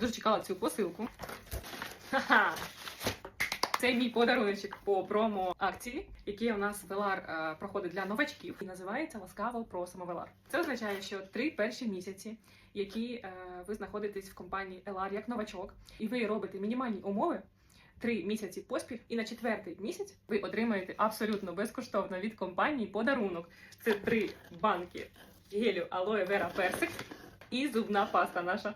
Дуже чекала цю посилку. Це мій подарунок по промо акції, який у нас Велар е, проходить для новачків і називається Ласкаво просимо Велар. Це означає, що три перші місяці, які е, ви знаходитесь в компанії Елар як новачок, і ви робите мінімальні умови. Три місяці поспіль, і на четвертий місяць ви отримаєте абсолютно безкоштовно від компанії подарунок. Це три банки гелю Алоe Vera Персик і зубна паста наша.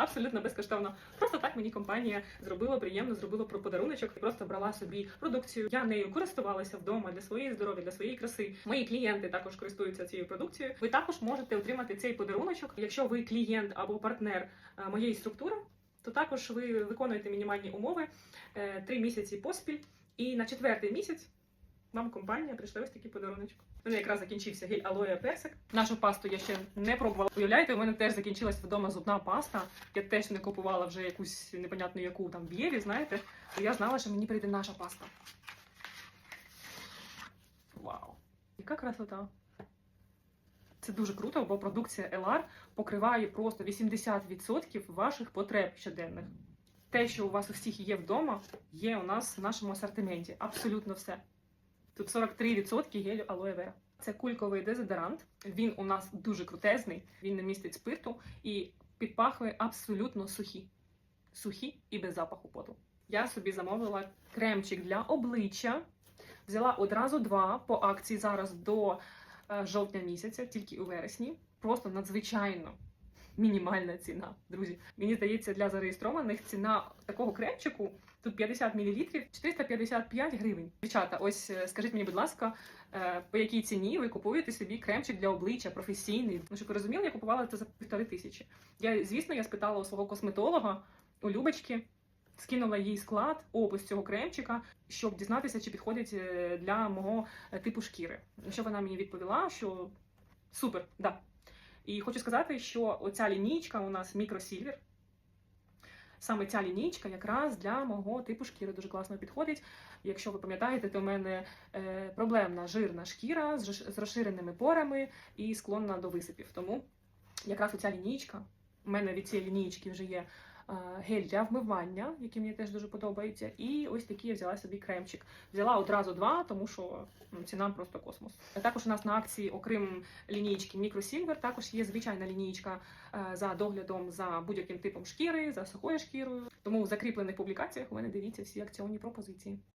Абсолютно безкоштовно. Просто так мені компанія зробила приємно, зробила про подаруночок. Просто брала собі продукцію. Я нею користувалася вдома для своєї здоров'я, для своєї краси. Мої клієнти також користуються цією продукцією. Ви також можете отримати цей подаруночок, якщо ви клієнт або партнер е, моєї структури. То також ви виконуєте мінімальні умови е, три місяці поспіль, і на четвертий місяць вам компанія прийшла ось такий подаруночок. У якраз закінчився гель алоє персик. Нашу пасту я ще не пробувала. Уявляєте, у мене теж закінчилась вдома зубна паста. Я теж не купувала вже якусь непонятну яку там б'єві, знаєте. То я знала, що мені прийде наша паста. Вау! Яка красота! Це дуже круто, бо продукція LR покриває просто 80% ваших потреб щоденних. Те, що у вас у всіх є вдома, є у нас в нашому асортименті. Абсолютно все. Тут 43% гелю алоe vera. Це кульковий дезодорант. Він у нас дуже крутезний, він не містить спирту і підпахує абсолютно сухі. Сухі і без запаху поту. Я собі замовила кремчик для обличчя. Взяла одразу два по акції зараз до е, жовтня місяця, тільки у вересні. Просто надзвичайно мінімальна ціна. Друзі, мені здається, для зареєстрованих ціна такого кремчику тут 50 мл 455 гривень. Дівчата, ось е, скажіть мені, будь ласка, е, по якій ціні ви купуєте собі кремчик для обличчя професійний? Ну, щоб ви розуміли, я купувала це за півтори тисячі. Я, звісно, я спитала у свого косметолога, у Любочки, скинула їй склад, опис цього кремчика, щоб дізнатися, чи підходить е, для мого типу шкіри. Що вона мені відповіла, що супер, да. І хочу сказати, що оця лінійка у нас мікросільвер. Саме ця лінійка якраз для мого типу шкіри дуже класно підходить. Якщо ви пам'ятаєте, то в мене е, проблемна жирна шкіра з, розширеними порами і склонна до висипів. Тому якраз оця лінійка, у мене від цієї лінійки вже є гель для вмивання, який мені теж дуже подобається. І ось такий я взяла собі кремчик. Взяла одразу два, тому що ціна просто космос. Також у нас на акції, окрім лінійки Мікросільвер, також є звичайна лінійка е, за доглядом за будь-яким типом шкіри, за сухою шкірою. Тому в закріплених публікаціях у мене дивіться всі акціонні пропозиції.